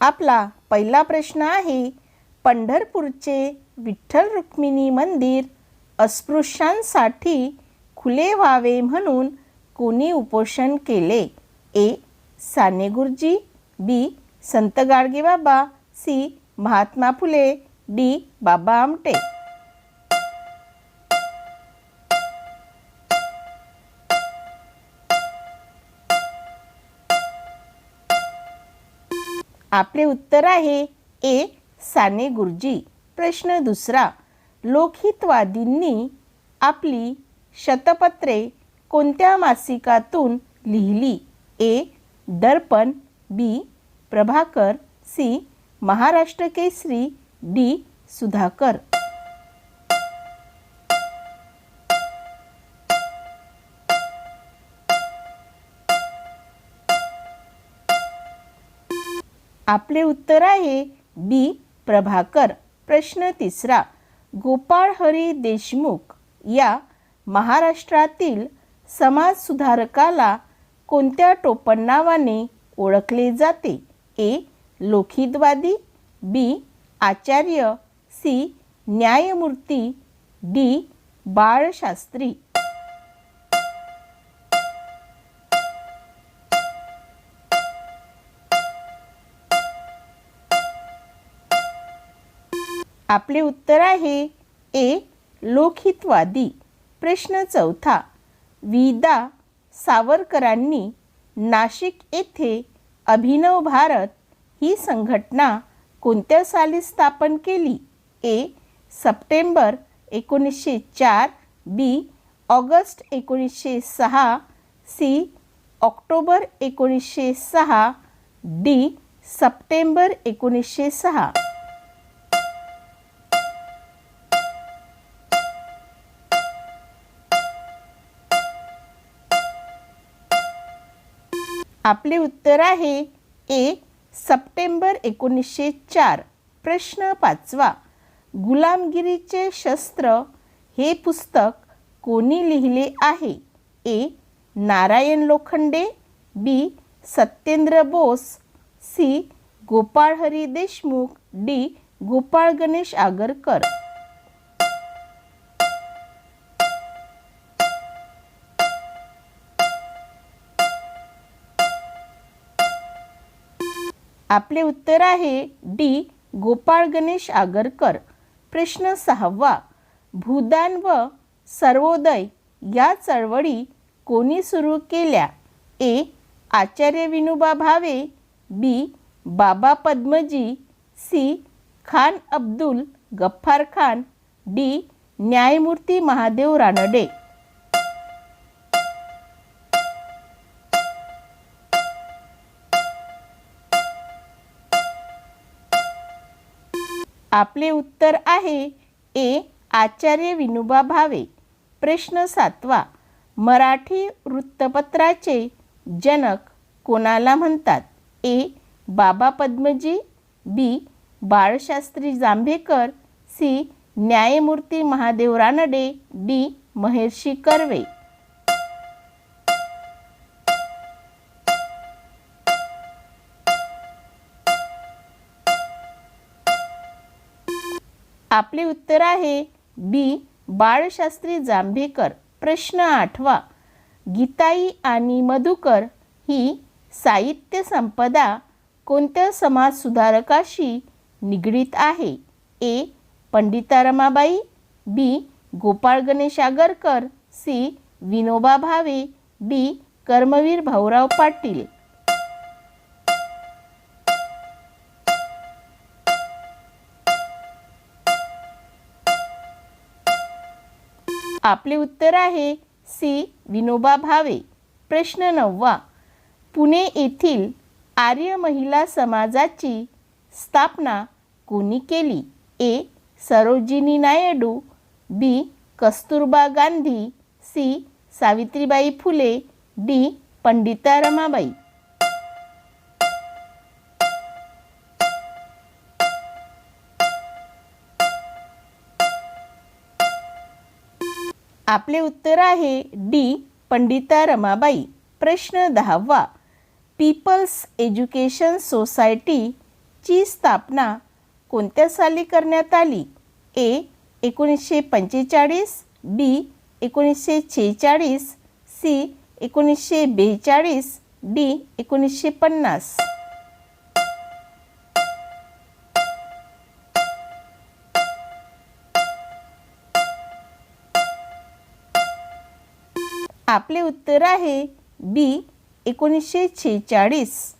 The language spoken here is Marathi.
आपला पहिला प्रश्न आहे पंढरपूरचे विठ्ठल रुक्मिणी मंदिर अस्पृश्यांसाठी खुले व्हावे म्हणून कोणी उपोषण केले? ए. Sane Guruji B. Sant Gadgebaba C. Mahatma Phule D. Baba Amte. आपले उत्तर आहे ए साने गुरुजी. प्रश्न दुसरा लोकहितवादींनी आपली शतपत्रे कोणत्या मासिकातून लिहिली? A Darpan B Prabhakar C Maharashtra Kesari D Sudhakar. आपले उत्तर आहे बी प्रभाकर. प्रश्न तिसरा गोपाळ हरी देशमुख या महाराष्ट्रातील समाजसुधारकाला कोणत्या टोपणनावाने ओळखले जाते? A Lokhitwadi B Acharya. C Nyayamurti. D Balshastri. आपले उत्तर आहे ए लोकहितवादी. प्रश्न चौथा विदा सावरकरांनी नाशिक येथे अभिनव भारत ही संघटना कोणत्या साली स्थापन केली? ए सप्टेंबर एकोणीसशे चार बी ऑगस्ट एकोणीसशे सहा सी ऑक्टोबर एकोणीसशे सहा डी सप्टेंबर एकोणीसशे सहा. आपले उत्तर आहे ए सप्टेंबर एकोणीसशे चार. प्रश्न पाचवा. गुलामगिरीचे शस्त्र हे पुस्तक कोणी लिहिले आहे? A Narayan Lokhande B Satyendra Bose C Gopal Hari Deshmukh D Gopal Ganesh Agarkar. आपले उत्तर आहे डी. गोपाळ गणेश आगरकर. प्रश्न सहावा. भूदान व सर्वोदय या चळवळी कोणी सुरू केल्या? ए. आचार्य Vinoba Bhave. B. Baba Padmaji. C. Khan Abdul Gaffar Khan. D. Nyayamurti Mahadev Ranade. आपले उत्तर आहे ए आचार्य विनोबा भावे. प्रश्न सातवा मराठी वृत्तपत्राचे जनक कोणाला म्हणतात? A Baba Padmaji B Balshastri Jambhekar C Nyayamurti Mahadev Ranade D Maharshi Karve. आपले उत्तर आहे बी बाळशास्त्री जांभेकर. प्रश्न आठवा. गीताई आणि मधुकर ही साहित्य संपदा कोणत्या समाजसुधारकाशी निगडीत आहे? A Pandita Ramabai B Gopal Ganesh Agarkar C Vinoba Bhave. D Karmaveer Bhaurao Patil. आपले उत्तर आहे सी. विनोबा भावे. प्रश्न नववा. पुणे येथील आर्य महिला समाजाची स्थापना कोणी केली? A. Sarojini Naidu. B. Kasturba Gandhi. C. Savitribai Phule. D. Pandita Ramabai. आपले उत्तर आहे डी पंडिता रमाबाई. प्रश्न दहावा. पीपल्स एज्युकेशन सोसायटीची स्थापना कोणत्या साली करण्यात आली? ए एकोणीसशे पंचेचाळीस बी एकोणीसशे छेचाळीस सी एकोणीसशे बेचाळीस डी एकोणीसशे पन्नास. आपले उत्तर आहे बी एकोणीसशे छेचाळीस.